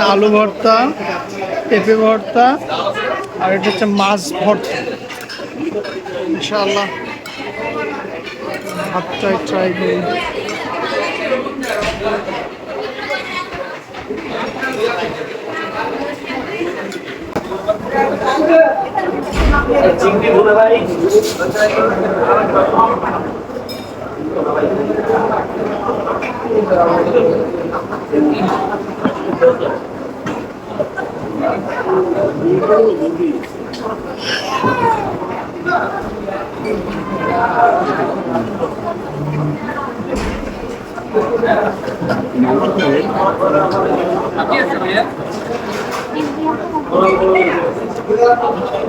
একটা আলু ভর্তা, পেঁপে ভর্তা, আর এটা হচ্ছে মাছ ভর্তা। ইনশাআল্লাহ। ভাতটাই ট্রাই করি। ভুনা ভাই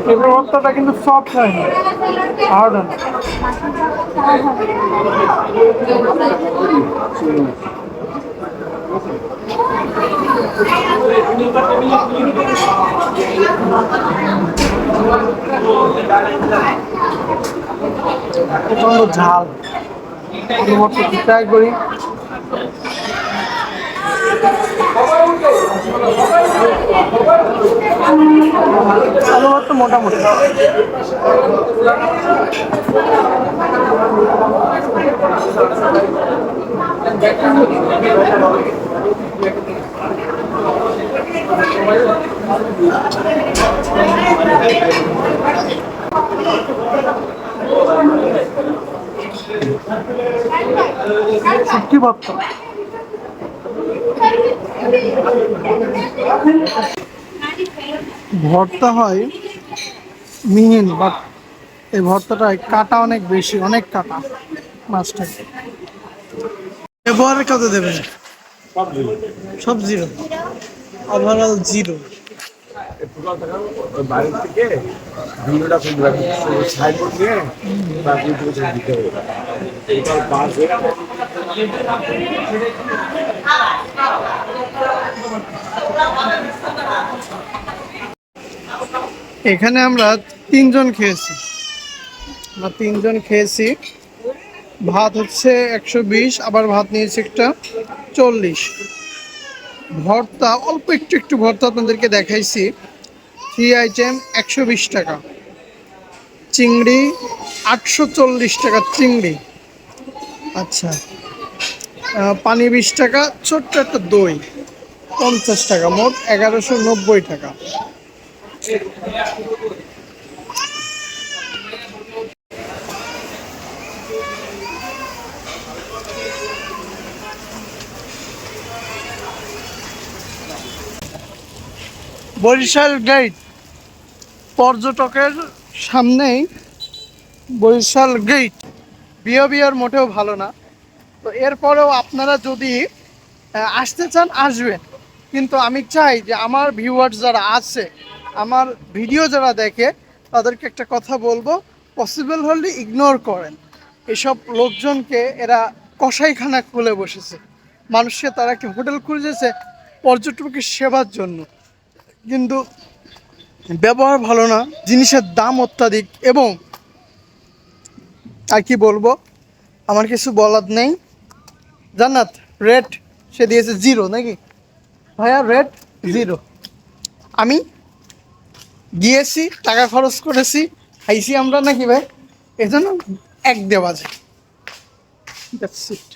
পেঁপে ভর্তাটা কিন্তু সফট হয়নি হার্ড হয় প্রচণ্ড ঝাল। ভর্তা ট্রাই করি। আলু ভর্তা মোটামুটি। শুটকি ভর্তা হয় মিহিন বাট এই ভর্তাটায় কাটা অনেক বেশি, অনেক কাটা মাছটাকে ব্যবহারের কত দেবেন? সব জিরো। ওভারঅল জিরো এখানে আমরা তিনজন খেয়েছি। আমরা তিনজন খেয়েছি। ভাত হচ্ছে একশো বিশ, আবার ভাত নিয়েছি একটা চল্লিশ। ভর্তা, অল্প একটু একটু ভর্তা আপনাদেরকে দেখাইছি। থ্রি আইটেম একশো বিশ টাকা। চিংড়ি আটশো চল্লিশ টাকা, চিংড়ি। আচ্ছা। পানি বিশ টাকা, ছোট্ট একটা দই পঞ্চাশ টাকা, মোট এগারোশো নব্বই টাকা। বরিশাল গেট পর্যটকের সামনেই বরিশাল গেট। বিহেভিয়ার মোটেও ভালো না। তো এরপরেও আপনারা যদি আসতে চান, আসবেন। কিন্তু আমি চাই যে আমার ভিউয়ার্স যারা আছে, আমার ভিডিও যারা দেখে, তাদেরকে একটা কথা বলব পসিবল হলে ইগনোর করেন। এসব লোকজনকে এরা কসাইখানা খুলে বসেছে। মানুষকে তারা একটা হোটেল খুঁজেছে পর্যটকের সেবার জন্য। কিন্তু ব্যবহার ভালো না, জিনিসের দাম অত্যাধিক এবং, আর কি বলব, আমার কিছু বলার নেই। জান্নাত, রেট, সে দিয়েছে জিরো, নাকি? ভাইয়া, রেট, জিরো। আমি গিয়েছি, টাকা খরচ করেছি, খাইছি আমরা নাকি ভাই? এই জন্য এক দেওয়া যায়। That's it